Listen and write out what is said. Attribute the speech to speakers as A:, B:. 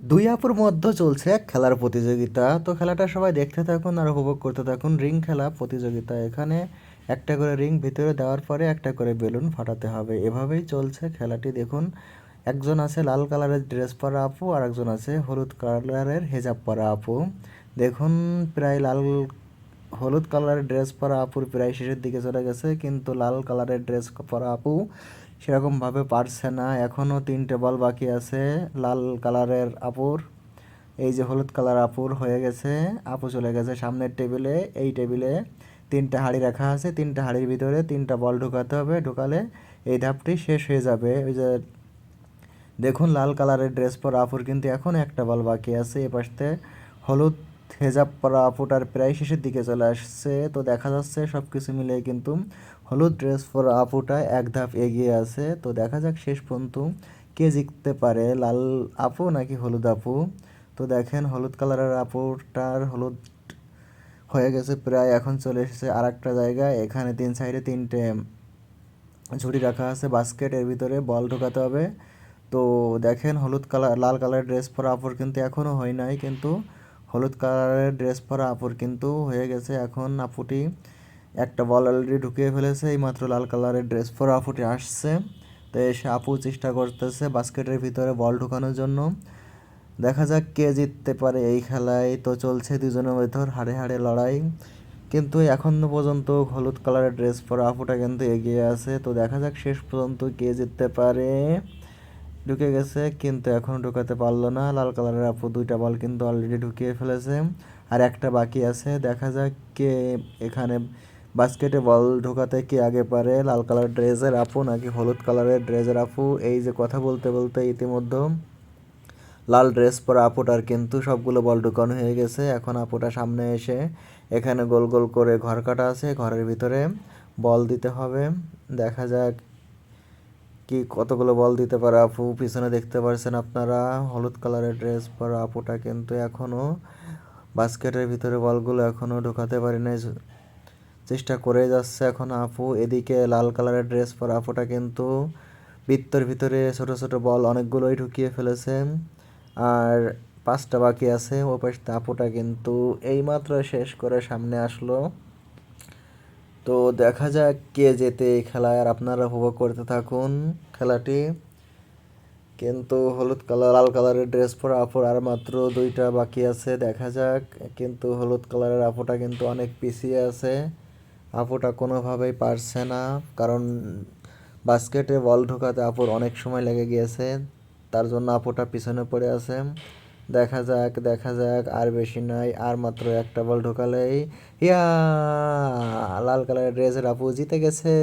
A: দুই আপুর মধ্যে চলছে খেলার প্রতিযোগিতা। তো খেলাটা সবাই দেখতে থাকুন আর উপভোগ করতে থাকুন। রিং খেলা, প্রতিযোগিতা। এখানে একটা করে রিং ভিতরে দেওয়ার পরে একটা করে বেলুন ফাটাতে হবে। এভাবেই চলছে খেলাটি। দেখুন, একজন আছে লাল কালারের ড্রেস পরা আপু আর একজন আছে হলুদ কালারের হেজাব পরা আপু। দেখুন, প্রায় লাল হলুদ কালারের ড্রেস পরা আপুর প্রায় শেষের দিকে চলে গেছে, কিন্তু লাল কালারের ড্রেস পরা আপু সেরকমভাবে পারছে না। এখনও তিনটে বল বাকি আছে লাল কালারের আপুর। এই যে হলুদ কালার আপুর হয়ে গেছে, আপু চলে গেছে সামনের টেবিলে। এই টেবিলে তিনটা হাঁড়ি রাখা আছে, তিনটা হাঁড়ির ভিতরে তিনটা বল ঢোকাতে হবে, ঢোকালে এই ধাপটি শেষ হয়ে যাবে। ওই যে দেখুন, লাল কালারের ড্রেস পর আপুর কিন্তু এখন একটা বল বাকি আছে। এ পাশতে হলুদ হেজাব পরা আপুটার প্রায় শেষের দিকে চলে আসছে। তো দেখা যাচ্ছে সব কিছু মিলে কিন্তু হলুদ ড্রেস পরা আপুটা এক ধাপ এগিয়ে আছে। তো দেখা যাক শেষ পর্যন্ত কে জিততে পারে, লাল আপু নাকি হলুদ আপু? তো দেখেন হলুদ কালারের আপুটার হলুদ হয়ে গেছে প্রায়, এখন চলে এসেছে আর একটা জায়গায়। এখানে তিন সাইডে তিনটে ঝুড়ি রাখা আছে, বাস্কেট, এর ভিতরে বল ঢোকাতে হবে। তো দেখেন হলুদ কালার, লাল কালারের ড্রেস পরা আপুর কিন্তু এখনও হয় নাই, কিন্তু হলুদ কালারের ড্রেস পরা আপুর কিন্তু হয়ে গেছে। এখন আপুটি একটা বল অলরেডি ঢুকিয়ে ফেলেছে এই মাত্র লাল কালারের ড্রেস পরা আপুটি আসছে। তো এসে আপু চেষ্টা করতেছে বাস্কেটের ভিতরে বল ঢুকানোর জন্য। দেখা যাক কে জিততে পারে এই খেলায়। তো চলছে দুজনের ভেতর হাড়ে হাড়ে লড়াই। কিন্তু এখনও পর্যন্ত হলুদ কালারের ড্রেস পরা আপুটা কিন্তু এগিয়ে আছে। তো দেখা যাক শেষ পর্যন্ত কে জিততে পারে। ঢুকে গেছে, কিন্তু এখন ঢুকাতে পারল না। লাল কালারের আপু দুইটা বল কিন্তু অলরেডি ঢুকিয়ে ফেলেছে। আর একটা বাকি আছে। দেখা যাক কে এখানে বাস্কেটে বল ঢোকাতে কে আগে পারে। লাল কালার ড্রেসের আপু নাকি হলুদ কালারের ড্রেসের আপু? এই যে কথা বলতে বলতে ইতিমধ্যে লাল ড্রেস পরা আপুটার কিন্তু সবগুলো বল ঢুকানো হয়ে গেছে। এখন আপুটা সামনে এসে এখানে গোল গোল করে ঘর কাটা আছে। ঘরের ভিতরে বল দিতে হবে। দেখা যাক কি কতগুলো বল দিতে পারে আপু? পিছনে দেখতে পারছেন আপনারা। হলুদ কালারের ড্রেস পরা আপুটা কিন্তু এখনও বাস্কেটের ভিতরে বলগুলো এখনও ঢোকাতে পারি নাই। চেষ্টা করে যাচ্ছে এখন আপু। এদিকে লাল কালারের ড্রেস পরা আপুটা কিন্তু বৃত্তর ভিতরে ছোট ছোট বল অনেকগুলোই ঢুকিয়ে ফেলেছে। আর পাঁচটা বাকি আছে। ও পাশে আপুটা কিন্তু এইমাত্র শেষ করে সামনে আসলো। তো দেখা যাক কে যেতে এই খেলায় আর আপনারা উপভোগ করতে থাকুন খেলাটি। কিন্তু হলুদ কালার, লাল কালারের ড্রেস পরা আপুর আর মাত্র দুইটা বাকি আছে, দেখা যাক। কিন্তু হলুদ কালারের আপুটা কিন্তু অনেক পিছিয়ে আছে। আপুটা কোনোভাবেই পারছে না, কারণ বাস্কেটে বল ঢোকাতে আপুর অনেক সময় লেগে গিয়েছে, তার জন্য আপুটা পিছনে পড়ে আছে। দেখা যাক দেখা যাক, আর বেশি নাই, আর মাত্র একটা বল ঢোকালেই ইয়া লাল কালারের ড্রেসের আপু জিতে গেছে।